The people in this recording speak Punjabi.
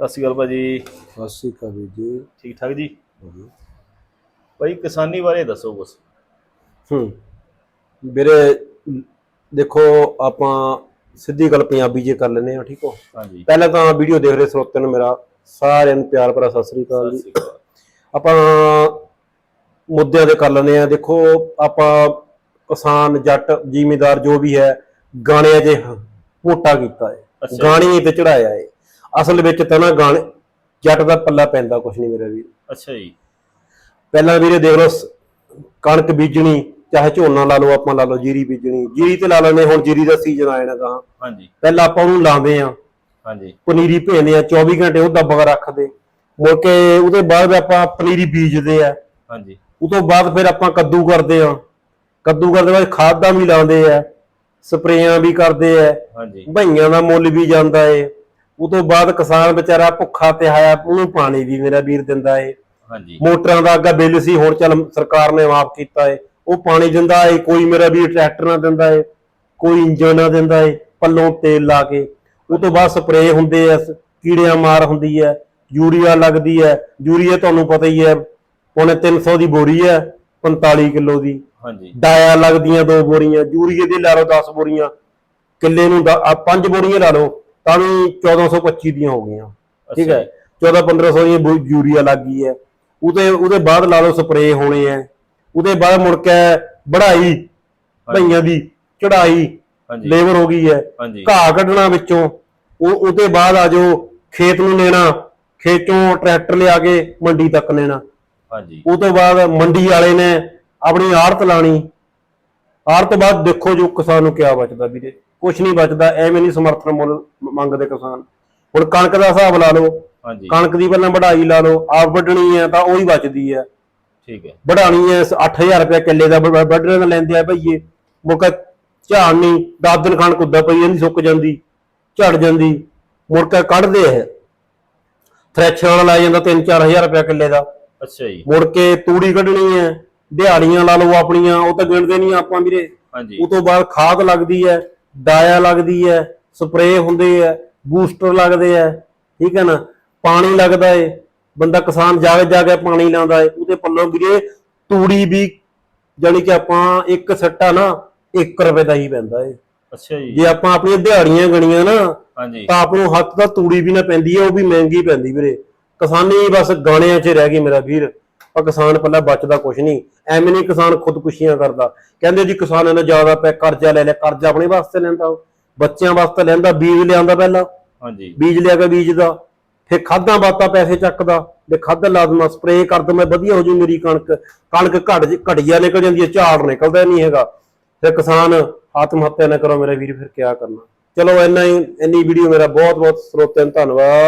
ਸਤਿ ਸ਼੍ਰੀ ਅਕਾਲ ਭਾਜੀ। ਸਤਿ ਸ਼੍ਰੀ ਅਕਾਲ ਵੀਰ ਜੀ। ਠੀਕ ਠਾਕ ਜੀ? ਭਾਈ ਕਿਸਾਨੀ ਬਾਰੇ ਦੱਸੋ ਕੁਛ। ਹੂੰ। ਵੀਰੇ ਦੇਖੋ ਆਪਾਂ ਸਿੱਧੀ ਗੱਲ ਪੰਜਾਬੀ 'ਚ ਕਰ ਲੈਨੇ ਆ ਠੀਕ ਹੋ? ਹਾਂਜੀ। ਪਹਿਲਾਂ ਤਾਂ ਵੀਡੀਓ ਦੇਖ ਰਹੇ ਸਰੋਤਿਆਂ ਨੂੰ ਮੇਰਾ ਸਾਰਿਆਂ ਨੂੰ ਪਿਆਰ ਭਰਾ ਸਤਿ ਸ੍ਰੀ ਅਕਾਲ ਜੀ। ਆਪਾਂ ਮੁੱਦਿਆਂ ਦੇ ਕਰ ਲੈਨੇ ਆ ਦੇਖੋ ਆਪਾਂ ਕਿਸਾਨ ਜੱਟ ਜ਼ਿਮੀਦਾਰ ਜੋ ਵੀ ਹੈ ਗਾਣਿਆਂ 'ਚ ਮੋਟਾ ਕੀਤਾ ਹੈ। ਜੀ। ਗਾਣੀ ਤੇ ਚੜਾਇਆ ਹੈ। ਅਸਲ ਵਿੱਚ ਤਾਂ ਨਾ ਗਾਣੇ ਜੱਟ ਦਾ ਪੱਲਾ ਪੈਂਦਾ ਕੁਛ ਨਹੀਂ ਮੇਰਾ ਵੀਰ। ਅੱਛਾ ਜੀ। ਪਹਿਲਾਂ ਵੀਰੇ ਦੇਖ ਲਓ ਕਣਕ ਬੀਜਣੀ ਚਾਹੇ ਝੋਨਾ ਲਾ ਲਓ ਆਪਾਂ ਲਾ ਲਓ ਜੀਰੀ ਬੀਜਣੀ ਜੀਰੀ ਤੇ ਲਾ ਲੈਂਦੇ ਹੁਣ ਜੀਰੀ ਦਾ ਸੀਜ਼ਨ ਆ ਜਾਣਾ ਤਾਂ। ਹਾਂਜੀ। ਪਹਿਲਾਂ ਆਪਾਂ ਉਹਨੂੰ ਲਾਉਂਦੇ ਆ ਹਾਂਜੀ। ਪਨੀਰੀ ਭੇਜਦੇ ਆ 24 ਘੰਟੇ ਉਹ ਦੱਬ ਰੱਖਦੇ। ਮੁੜ ਕੇ ਉਹਦੇ ਬਾਅਦ ਆਪਾਂ ਪਨੀਰੀ ਬੀਜਦੇ ਆ ਹਾਂਜੀ। ਉਹ ਤੋਂ ਬਾਅਦ ਫਿਰ ਆਪਾਂ ਕੱਦੂ ਕਰਦੇ ਆ ਕੱਦੂ ਕਰਦੇ ਬਾਅਦ ਖਾਦਾਂ ਵੀ ਲਾਉਂਦੇ ਆ। ਸਪਰੇਆਂ ਵੀ ਕਰਦੇ ਆ। ਹਾਂਜੀ। ਭਈਆਂ ਦਾ ਮੁੱਲ ਵੀ ਜਾਂਦਾ ਏ। ਉਹ ਤੋਂ ਬਾਅਦ ਕਿਸਾਨ ਵਿਚਾਰਾ ਭੁੱਖਾ ਤੇ ਆਇਆ ਉਹਨੂੰ ਪਾਣੀ ਵੀ ਮੇਰਾ ਵੀਰ ਦਿੰਦਾ ਏ। ਹਾਂਜੀ। ਮੋਟਰਾਂ ਦਾ ਅੱਗਾ ਬਿੱਲ ਸੀ ਹੁਣ ਚੱਲ ਸਰਕਾਰ ਨੇ ਮਾਫ ਕੀਤਾ ਏ। ਉਹ ਪਾਣੀ ਦਿੰਦਾ ਏ ਕੋਈ ਮੇਰਾ ਵੀ ਟਰੈਕਟਰ ਨਾ ਦਿੰਦਾ ਏ ਕੋਈ ਇੰਜਨ ਨਾ ਦਿੰਦਾ ਏ ਪੱਲੋਂ ਤੇਲ ਲਾ ਕੇ। ਉਹ ਤੋਂ ਬਾਅਦ ਸਪਰੇਅ ਹੁੰਦੇ ਆ ਕੀੜਿਆਂ ਮਾਰ ਹੁੰਦੀ ਹੈ ਯੂਰੀਆ ਲੱਗਦੀ ਹੈ ਯੂਰੀਆ ਤੁਹਾਨੂੰ ਪਤਾ ਹੀ ਹੈ ਪੌਣੇ 300 ਦੀ ਬੋਰੀ ਹੈ 45 ਕਿਲੋ ਦੀ। ਹਾਂਜੀ। ਡਾਇਆ ਲੱਗਦੀਆਂ ਦੋ ਬੋਰੀਆਂ ਯੂਰੀਏ ਦੇ ਲਾ ਲਓ 10 ਬੋਰੀਆਂ। ਕਿੱਲੇ ਨੂੰ ਪੰਜ ਬੋਰੀਆਂ ਲਾ ਲਓ। ਤਾਂ ਵੀ 1425 ਦੀਆਂ ਹੋ ਗਈਆਂ। ਠੀਕ ਹੈ। 14 1500 ਦੀਆਂ ਯੂਰੀਆ ਲੱਗ ਗਈ ਹੈ। ਉਹਦੇ ਉਹਦੇ ਬਾਅਦ ਲਾ ਲਓ ਸਪਰੇਅ ਹੋਣੇ ਆ ਉਹਦੇ ਬਾਅਦ ਮੁੜ ਕੇ ਬੜਾਈ ਭਈਆਂ ਦੀ ਚੜਾਈ ਹਾਂਜੀ। ਲੇਬਰ ਹੋ ਗਈ ਹੈ। ਘਾਹ ਕੱਢਣਾ ਵਿੱਚੋਂ। ਉਹ ਉਹਦੇ ਬਾਅਦ ਆ ਜੋ ਖੇਤ ਨੂੰ ਲੈਣਾ। ਖੇਤੋਂ ਟਰੈਕਟਰ ਲਿਆ ਕੇ ਮੰਡੀ ਤੱਕ ਲੈਣਾ। ਹਾਂਜੀ। ਉਹ ਤੋਂ ਬਾਅਦ ਮੰਡੀ ਵਾਲੇ ਨੇ ਆਪਣੀ ਆੜਤ ਲਾਣੀ। ਆੜਤ ਬਾਅਦ ਦੇਖੋ ਜੋ ਕਿਸਾਨ ਨੂੰ ਕਿਆ ਬਚਦਾ ਵੀਰੇ। ਕੁਝ ਨਹੀਂ ਬਚਦਾ ਐਵੇਂ ਨਹੀਂ ਸਮਰਥਨ ਮੁੱਲ ਮੰਗਦੇ ਕਿਸਾਨ। ਹੁਣ ਕਣਕ ਦਾ ਹਿਸਾਬ ਲਾ ਲਓ ਹਾਂਜੀ। ਕਣਕ ਦੀ ਪਹਿਲਾਂ ਵਢਾਈ ਲਾ ਲਓ ਆਪ ਵੱਢਣੀ ਹੈ ਤਾਂ ਉਹੀ ਬਚਦੀ ਹੈ। ਠੀਕ ਹੈ। ਵਢਾਣੀ ਹੈ 8000 ਰੁਪਏ ਕਿੱਲੇ ਦਾ ਵੱਢਣੇ ਦਾ ਲੈਂਦੇ ਆ ਭਈਏ। ਮੁੜਕਾ ਝਾੜ ਨਹੀਂ 10 ਦਿਨ ਕਣਕ ਉੱਦਾਂ ਪਈ ਜਾਂਦੀ ਸੁੱਕ ਜਾਂਦੀ ਝੜ ਜਾਂਦੀ ਮੁੜਕਾ ਕੱਢਦੇ ਹੈ ਥ੍ਰੈਸ਼ਰ ਵਾਲਾ ਲੈ ਜਾਂਦਾ 3-4000 ਰੁਪਏ ਕਿੱਲੇ ਦਾ। ਅੱਛਾ ਜੀ। ਮੁੜ ਕੇ ਤੂੜੀ ਕੱਢਣੀ ਹੈ ਦਿਹਾੜੀਆਂ ਲਾ ਲਓ ਆਪਣੀਆਂ ਉਹ ਤਾਂ ਗਿਣਦੇ ਨਹੀਂ ਆਪਾਂ ਵੀਰੇ। ਹਾਂਜੀ। ਉਹ ਤੋਂ ਬਾਅਦ ਖਾਦ ਲੱਗਦੀ ਹੈ ਡਾਇਆ ਲੱਗਦੀ ਹੈ ਸਪਰੇਅ ਹੁੰਦੇ ਹੈ ਬੂਸਟਰ ਲੱਗਦੇ ਹੈ ਠੀਕ ਹੈ ਨਾ? ਪਾਣੀ ਲੱਗਦਾ ਏ ਬੰਦਾ ਕਿਸਾਨ ਜਾ ਕੇ ਜਾ ਕੇ ਪਾਣੀ ਲਾਉਂਦਾ ਏ ਉਹਦੇ ਪੱਲੋਂ ਵੀਰੇ ਤੂੜੀ ਵੀ ਜਾਣੀ ਕਿ ਆਪਾਂ ਇੱਕ ਸੱਟਾ ਨਾ 1 ਰੁਪਏ ਦਾ ਹੀ ਪੈਂਦਾ ਏ। ਅੱਛਾ ਜੀ। ਜੇ ਆਪਾਂ ਆਪਣੀਆਂ ਦਿਹਾੜੀਆਂ ਗਣੀਆਂ ਨਾ ਹਾਂਜੀ। ਤਾਂ ਆਪ ਨੂੰ ਹੱਥ ਦਾ ਤੂੜੀ ਵੀ ਨਾ ਪੈਂਦੀ ਹੈ ਉਹ ਵੀ ਮਹਿੰਗੀ ਪੈਂਦੀ ਵੀਰੇ। ਕਿਸਾਨੀ ਬਸ ਗਾਣਿਆਂ 'ਚ ਰਹਿ ਗਈ ਮੇਰਾ ਵੀਰ ਪਰ ਕਿਸਾਨ ਪੱਲਾ ਬਚਦਾ ਕੁਛ ਨਹੀਂ ਐਵੇਂ ਨਹੀਂ ਕਿਸਾਨ ਖੁਦਕੁਸ਼ੀਆਂ ਕਰਦਾ। ਕਹਿੰਦੇ ਜੀ ਕਿਸਾਨ ਇਹਨਾਂ ਜ਼ਿਆਦਾ ਪੈ ਕਰਜ਼ਾ ਲੈ ਲਿਆ ਕਰਜ਼ਾ ਆਪਣੇ ਵਾਸਤੇ ਲੈਂਦਾ ਉਹ। ਬੱਚਿਆਂ ਵਾਸਤੇ ਲੈਂਦਾ ਬੀਜ ਲਿਆਂਦਾ ਪਹਿਲਾਂ। ਹਾਂਜੀ। ਬੀਜ ਲਿਆ ਕੇ ਬੀਜਦਾ ਫਿਰ ਖਾਦਾਂ ਬਾਤਾਂ ਪੈਸੇ ਚੱਕਦਾ ਵੀ ਖਾਦ ਲਾਜ਼ਮਾ ਸਪਰੇਅ ਕਰ ਦਵਾਂ ਵਧੀਆ ਹੋ ਜੂ ਮੇਰੀ ਕਣਕ। ਕਣਕ ਘੜ ਘੜੀਆ ਨਿਕਲ ਜਾਂਦੀ ਹੈ ਝਾੜ ਨਿਕਲਦਾ ਨਹੀਂ ਹੈਗਾ। ਫਿਰ ਕਿਸਾਨ ਆਤਮ ਹੱਤਿਆ ਨਾ ਕਰੋ ਮੇਰੇ ਵੀਰ ਫਿਰ ਕਿਆ ਕਰਨਾ। ਚਲੋ ਇੰਨਾ ਹੀ ਇੰਨੀ ਵੀਡੀਓ ਮੇਰਾ ਬਹੁਤ ਬਹੁਤ ਸਰੋਤਿਆਂ ਨੂੰ ਧੰਨਵਾਦ।